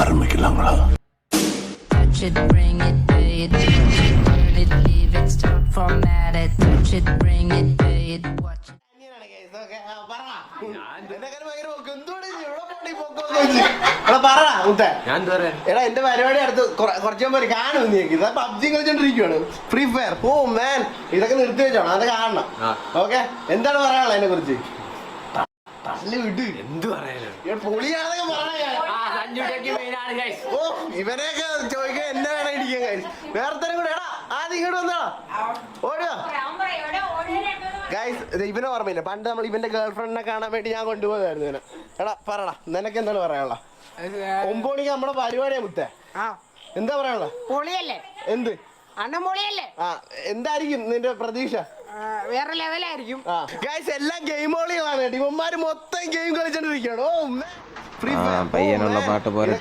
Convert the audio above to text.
ஆரம்பிக்கலாங்களா Touch it, bring it, pay it, turn it, leave it, start format it. Touch it, bring it, pay it, watch it. ഇങ്ങനെയാണ് guys. Okay, ആ, പറടാ. എന്നെക്കാളും ഭയങ്കര പോക്ക്. എന്തുകൊണ്ട് ഇത് ഇവിടെ പോണ്ടി ഈ പോക്കൊക്കെ വെച്ച്? എടാ, പറടാ, മുത്തേ. ഞാൻ എന്താ പറയാ എടാ എന്റെ പരിപാടി അടുത്ത് കുറ- കുറച്ച് മുമ്പ് കാണും നീ ഇതാ പബ്ജി കളിച്ചോണ്ടിരിക്കുവാണ് ഫ്രീ ഫയർ ഓ മാൻ ഇതൊക്കെ നിർത്തി വെച്ചോണം അതൊക്കെ കാണണം ആ. ഓക്കെ എന്താണ് പറയാനുള്ളത് അതിനെ കുറിച്ച് തള്ളി വിട്ട് എന്ത് പറയാനാ ഇവിടെ പൊളിയാണെന്നൊക്കെ പറഞ്ഞ ഞാൻ. ഓ ഇവനെയൊക്കെ ചോദിക്കാൻ എന്നെ വേണം ഇടിക്കാൻ കാര്യം വേറെ കൂടെ. എടാ ആദ്യം ഇങ്ങോട്ട് വന്നാ. ഓടുക. ഗൈസ് ഇവനെ ഓർമ്മയില്ല. പണ്ട് നമ്മൾ ഇവന്റെ ഗേൾ ഫ്രണ്ടിനെ കാണാൻ വേണ്ടി ഞാൻ കൊണ്ടുപോയതായിരുന്നു ഇവനെ. എടാ പറടാ നിനക്ക് എന്താണ് പറയാനുള്ള? ഒമ്പത് മണിക്ക് നമ്മുടെ പരിപാടിയാ മുത്തേ. ആ. എന്താ പറയാനുള്ള? പൊളിയല്ലേ? എന്ത്? അണ്ണൻ പൊളിയല്ലേ? ആ എന്തായിരിക്കും നിന്റെ പ്രതീക്ഷ? ആ, വേറെ ലെവലായിരിക്കും ഗൈസ് എല്ലാം ഗെയിം കളികളാണ് ഇവന്മാര് മൊത്തം ഗെയിം കളിച്ചോണ്ടിരിക്കുകയാണ്. ഓ பையன் நல்லா பாட்டு போகிற